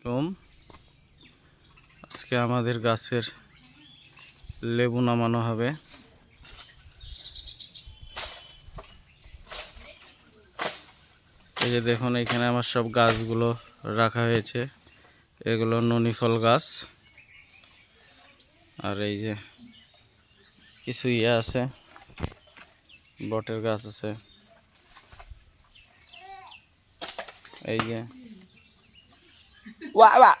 আলাইকুম। আজকে আমাদের গাছের লেবু নামানো হবে। এই যে দেখুন, এখানে আমার সব গাছগুলো রাখা হয়েছে। এগুলো ননি ফল গাছ। আর এই যে কিছু ইয়ে আছে, বটের গাছ আছে। এই যে ওয়া ওয়া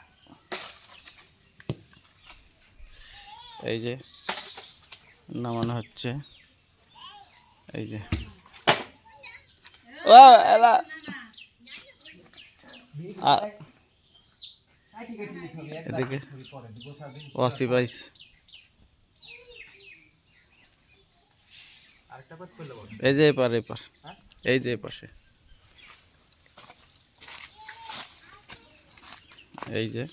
এই যে নামানো হচ্ছে। এই যে। ও এলা। আ- এদিকে ওয়াসি বাইস এই যে এপার এপার। এই যে পাশে এই যে।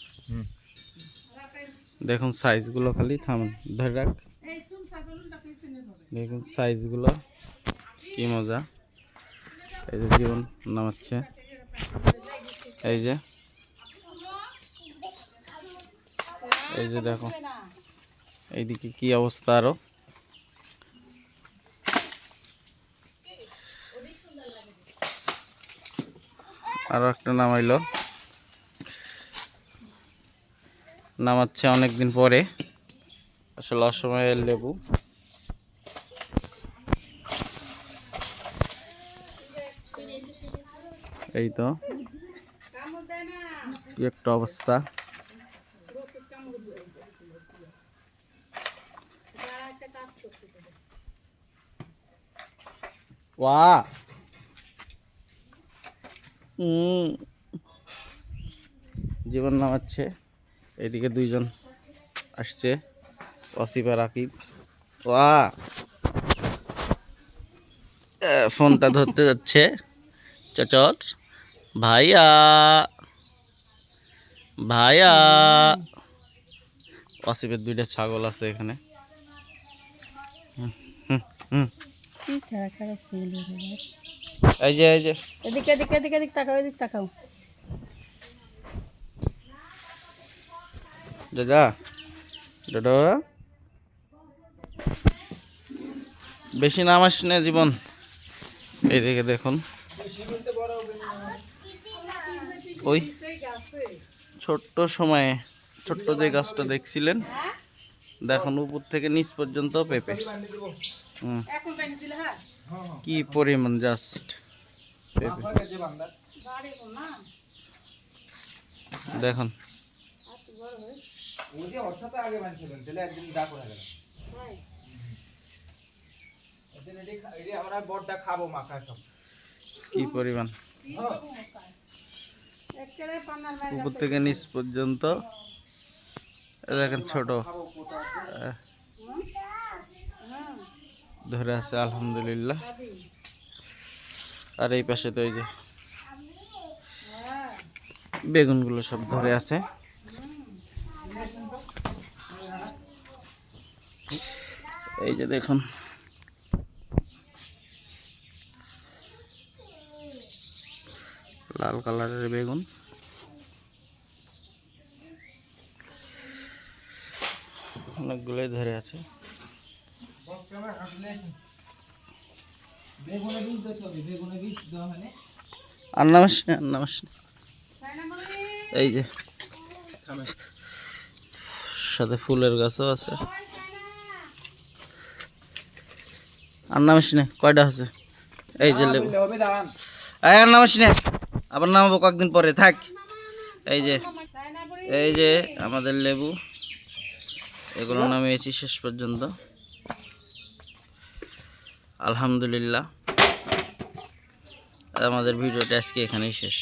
দেখুন সাইজগুলো খালি থামুন ধরে রাখ। দেখুন সাইজগুলো কি মজা। এই যে জীবন নামাচ্ছে। এই যে। এই যে দেখো। এইদিকে কি অবস্থা আরও। আরও একটা নামাইলো। নামাচ্ছে অনেক দিন পরে। আসলে অসময়ের লেবু। এই তো কি একটা অবস্থা। ওয়া। উম। জীবন নামাচ্ছে। এদিকে দুইজন আসছে অসিফ আর আকিব ওয়া! ফোনটা ধরতে যাচ্ছে। চচট ভাইয়া! ভাইয়া! অসিফের দুইটা ছাগল আছে এখানে। এই যে এই যে। এদিকে এদিকে এদিকে এদিকে তাকাও এদিকে তাকাও। দাদা দাদা। বেশি নাম আসি না জীবন। এইদিকে দেখুন। ওই ছোট্ট সময়ে, ছোট্ট যে গাছটা দেখছিলেন, দেখুন উপর থেকে নিচ পর্যন্ত পেঁপে। হুম, এখন পানি দিলে হ্যাঁ কি পরিমাণ জাস্ট পেঁপে বাড়ি না দেখুন হ্যাঁ কি পরিমাণ? মায়ের উপর থেকে নিচ পর্যন্ত। দেখেন ছোট। হ্যাঁ। ধরে আছে আলহামদুলিল্লাহ। আর এই পাশে তো এই যে হ্যাঁ। বেগুনগুলো সব ধরে আছে। এই যে দেখুন। লাল কালারের বেগুন। অনেকগুলোই ধরে আছে। আর নামাস না আর নামাস না। তাই না বলি এই যে সাথে ফুলের গাছও আছে। আর নামিস না কয়টা আছে এই যে লেবু। আর নামিস না আবার নামাবো কয়েকদিন পরে থাক। এই যে এই যে আমাদের লেবু এগুলো নামিয়েছি শেষ পর্যন্ত। আলহামদুলিল্লাহ। আমাদের ভিডিওটা আজকে এখানেই শেষ।